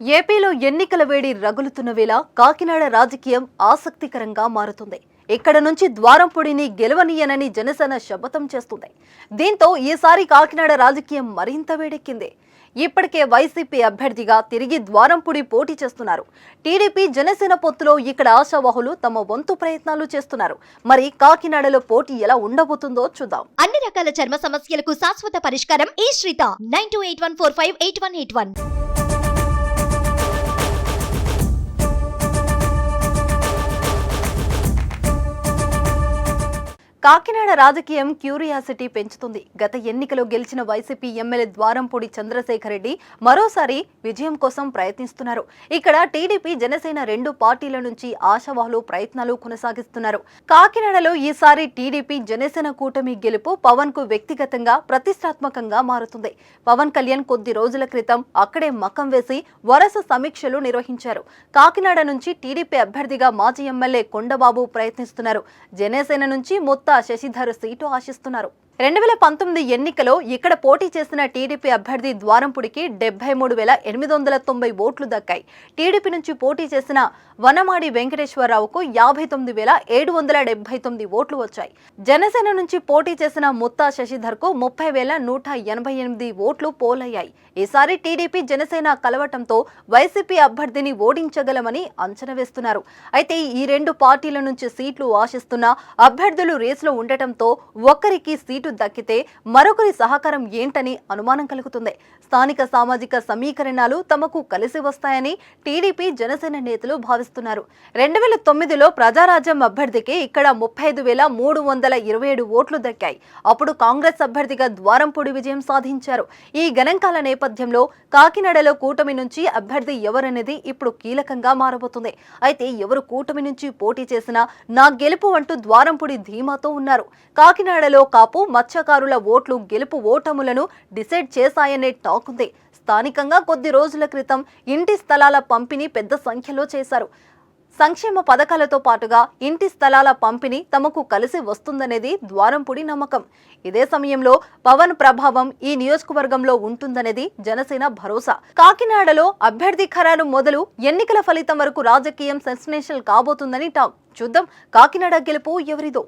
ఏపీలో ఎన్నికల వేడి రగులుతున్న వేళ కాకినాడ రాజకీయం ఆసక్తికరంగా మారుతుంది. ఇక్కడ నుంచి ద్వారంపొడిని గెలవనీయనని జనసేన శపథం చేస్తుంది. దీంతో ఈసారి కాకినాడ రాజకీయం మరింత వేడెక్కింది. ఇప్పటికే వైసీపీ అభ్యర్థిగా తిరిగి ద్వారంపూడి పోటీ చేస్తున్నారు. టీడీపీ జనసేన పొత్తులో ఇక్కడ ఆశావాహులు తమ వంతు ప్రయత్నాలు చేస్తున్నారు. మరి కాకినాడలో పోటీ ఎలా ఉండబోతుందో చూద్దాం. అన్ని రకాల చర్మ సమస్యలకు శాశ్వత పరిష్కారం ఈ Sreetha. Nine two eight one four five eight one eight one. Kakinada రాజకీయం క్యూరియాసిటీ పెంచుతుంది. గత ఎన్నికలో గెలిచిన వైసీపీ ఎమ్మెల్యే ద్వారంపూడి చంద్రశేఖర్ రెడ్డి మరోసారి విజయం కోసం ప్రయత్నిస్తున్నారు. ఇక్కడ టీడీపీ జనసేన రెండు పార్టీల నుంచి ఆశావాహులు ప్రయత్నాలు కొనసాగిస్తున్నారు. కాకినాడలో ఈసారి టీడీపీ జనసేన కూటమి గెలుపు పవన్కు వ్యక్తిగతంగా ప్రతిష్టాత్మకంగా మారుతుంది. పవన్ కళ్యాణ్ కొద్ది రోజుల క్రితం అక్కడే మకం వేసి వరుస సమీక్షలు నిర్వహించారు. కాకినాడ నుంచి టీడీపీ అభ్యర్థిగా మాజీ ఎమ్మెల్యే కొండబాబు ప్రయత్నిస్తున్నారు. జనసేన నుంచి మొత్తం శశిధర్ సీటు ఆశిస్తున్నారు. రెండు వేల పంతొమ్మిది ఎన్నికలో ఇక్కడ పోటీ చేసిన టీడీపీ అభ్యర్థి ద్వారంపుడికి డెబ్బై మూడు వేల ఎనిమిది వందల తొంభై ఓట్లు దక్కాయి. టీడీపీ నుంచి పోటీ చేసిన వనమాడి వెంకటేశ్వరరావుకు యాభై తొమ్మిది వేల ఏడు వందల డెబ్బై తొమ్మిది ఓట్లు వచ్చాయి. జనసేన నుంచి పోటీ చేసిన ముత్తా శశిధర్కు ముప్పై వేల నూట ఎనభై ఎనిమిది ఓట్లు పోలయ్యాయి. ఈసారి టీడీపీ జనసేన కలవటంతో వైసీపీ అభ్యర్థిని ఓడించగలమని అంచనా వేస్తున్నారు. అయితే ఈ రెండు పార్టీల నుంచి సీట్లు ఆశిస్తున్న అభ్యర్థులు రేసులో ఉండటంతో ఒక్కరికి సీటు దక్కితే మరొకరి సహకారం ఏంటని అనుమానం కలుగుతుంది. స్థానిక సామాజిక సమీకరణాలు తమకు కలిసి వస్తాయని టీడీపీ జనసేన నేతలు భావిస్తున్నారు. రెండు వేల తొమ్మిదిలో ప్రజారాజ్యం అభ్యర్థికి ఇక్కడ ముప్పై ఐదు వేల మూడు వందల ఇరవై ఏడు ఓట్లు దక్కాయి. అప్పుడు కాంగ్రెస్ అభ్యర్థిగా ద్వారంపూడి విజయం సాధించారు. ఈ గణాంకాల నేపథ్యంలో కాకినాడలో కూటమి నుంచి అభ్యర్థి ఎవరనేది ఇప్పుడు కీలకంగా మారబోతుంది. అయితే ఎవరు కూటమి నుంచి పోటీ చేసినా నా గెలుపు అంటూ ద్వారంపూడి ధీమాతో ఉన్నారు. కాకినాడలో కాపు మత్స్యకారుల ఓట్లు గెలుపు ఓటములను డిసైడ్ చేశాయనే టాక్ ఉంది. స్థానికంగా కొద్ది రోజుల క్రితం ఇంటి స్థలాల పంపిణీ పెద్ద సంఖ్యలో చేశారు. సంక్షేమ పథకాలతో పాటుగా ఇంటి స్థలాల పంపిణీ తమకు కలిసి వస్తుందనేది ద్వారంపూడి నమ్మకం. ఇదే సమయంలో పవన్ ప్రభావం ఈ నియోజకవర్గంలో ఉంటుందనేది జనసేన భరోసా. కాకినాడలో అభ్యర్థి ఖరారు మొదలు ఎన్నికల ఫలితం వరకు రాజకీయం సెన్సేషనల్ కాబోతుందని టాక్. చూద్దాం కాకినాడ గెలుపు ఎవరిదో.